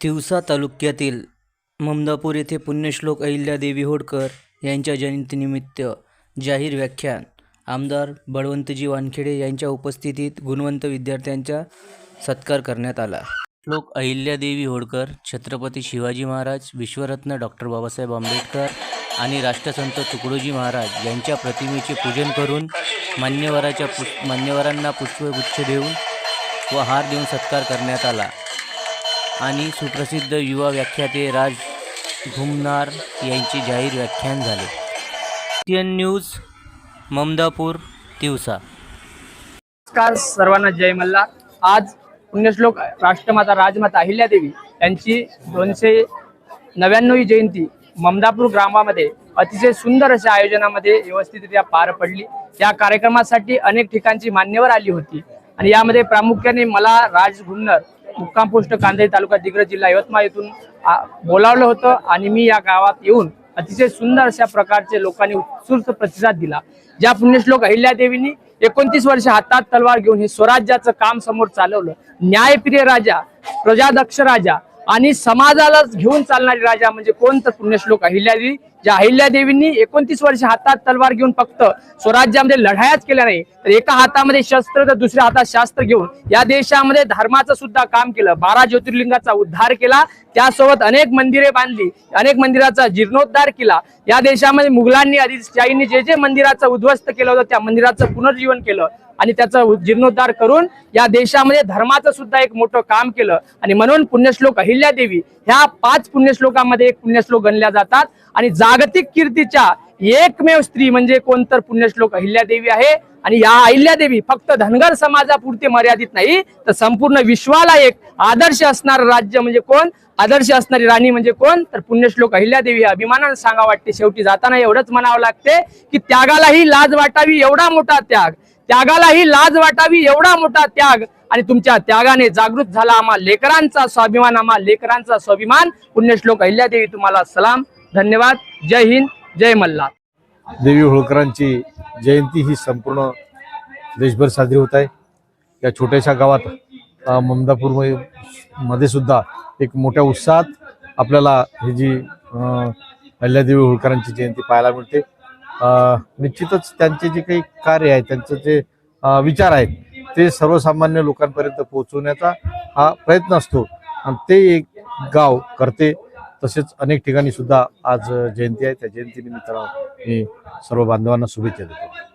तिवसा तालुक्यातील ममदापूर येथे पुण्यश्लोक अहिल्यादेवी होळकर यांच्या जयंतीनिमित्त जाहीर व्याख्यान. आमदार बळवंतजी वानखेडे यांच्या उपस्थितीत गुणवंत विद्यार्थ्यांचा सत्कार करण्यात आला. श्लोक अहिल्यादेवी होळकर छत्रपती शिवाजी महाराज विश्वरत्न डॉक्टर बाबासाहेब आंबेडकर आणि राष्ट्रसंत तुकडोजी महाराज यांच्या प्रतिमेचे पूजन करून मान्यवराच्या पुष् मान्यवरांना पुष्पगुच्छ देऊन व हार देऊन सत्कार करण्यात आला. आणि सुप्रसिद्ध युवा व्याख्याते राज घुमनार यांचे जाहीर व्याख्यान झाले. N news Mamdapur Tiwasa. नमस्कार सर्वांना जय मल्हार. आज पुण्यश्लोक राष्ट्रमाता राजमाता अहिल्यादेवी यांची दोनशे नव्याण्णवी जयंती ममदापूर ग्रामामध्ये अतिशय सुंदर अशा आयोजनामध्ये व्यवस्थितरित्या पार पडली. या कार्यक्रमासाठी अनेक ठिकाणची मान्यवर आली होती. आणि यामध्ये प्रामुख्याने मला राज घुमनर मुक्काम पोस्ट कांदळी तालुका दिग्रज जिल्हा यवतमाळ येथून बोलावलं होतं आणि मी या गावात येऊन अतिशय सुंदर अशा प्रकारचे लोकांनी उत्स्फूर्त प्रतिसाद दिला. ज्या पुण्यश्लोक अहिल्यादेवींनी एकोणतीस वर्ष हातात तलवार घेऊन हे स्वराज्याचं काम समोर चालवलं. न्यायप्रिय राजा प्रजादक्ष राजा आणि समाजालाच घेऊन चालणारे राजा म्हणजे कोणतं पुण्यश्लोक अहिल्यादेवी? ज्या अहिल्यादेवींनी एकोणतीस वर्ष हातात तलवार घेऊन फक्त स्वराज्यामध्ये लढायाच केल्या नाही तर एका हातामध्ये शस्त्र तर दुसऱ्या हातात शास्त्र घेऊन या देशामध्ये धर्माचं सुद्धा काम केलं. बारा ज्योतिर्लिंगाचा उद्धार केला. त्यासोबत अनेक मंदिरे बांधली अनेक मंदिराचा जीर्णोद्धार केला. या देशामध्ये मुघलांनी आदिशाहींनी जे जे मंदिराचं उद्ध्वस्त केलं होतं त्या मंदिराचं पुनर्जीवन केलं आणि त्याचा जीर्णोद्धार करून या देशामध्ये धर्माचं सुद्धा एक मोठं काम केलं. आणि म्हणून पुण्यश्लोक अहिल्यादेवी ह्या पाच पुण्यश्लोकामध्ये एक पुण्यश्लोक गणल्या जातात. आणि जागतिक कीर्तीच्या एकमेव स्त्री म्हणजे कोण तर पुण्यश्लोक अहिल्यादेवी आहे. आणि या अहिल्यादेवी फक्त धनगर समाजापुरते मर्यादित नाही तर संपूर्ण विश्वाला एक आदर्श असणार राज्य म्हणजे कोण? आदर्श असणारी राणी म्हणजे कोण? तर पुण्यश्लोक अहिल्यादेवी अभिमानानं सांगा वाटते. शेवटी जाताना एवढंच म्हणावं लागते की त्यागालाही लाज वाटावी एवढा मोठा त्याग. त्यागालाही लाज वाटावी एवढा मोठा त्याग. आणि तुमच्या त्यागाने जागृत झाला आम्हा लेकरांचा स्वाभिमान आम्हा लेकरांचा स्वाभिमान. पुण्यश्लोक अहिल्यादेवी तुम्हाला सलाम. धन्यवाद. जय हिंद जय मल्हार देवी होळकरांची जयंती ही संपूर्ण देशभर साजरी होत आहे. या छोट्याशा गावात ममदापूर मध्ये- सुद्धा एक मोठ्या उत्साहात आपल्याला ही जी अ, अहिल्यादेवी होळकरांची जयंती पाहायला मिळते. निश्चितच त्यांचे जे काही कार्य आहे त्यांचं जे विचार आहेत ते सर्वसामान्य लोकांपर्यंत पोहोचवण्याचा हा प्रयत्न असतो. आणि ते एक गाव करते. तसेच अनेक ठिकाणी सुद्धा आज जयंती आहे. त्या जयंतीनिमित्तानं मी सर्व बांधवांना शुभेच्छा देतो.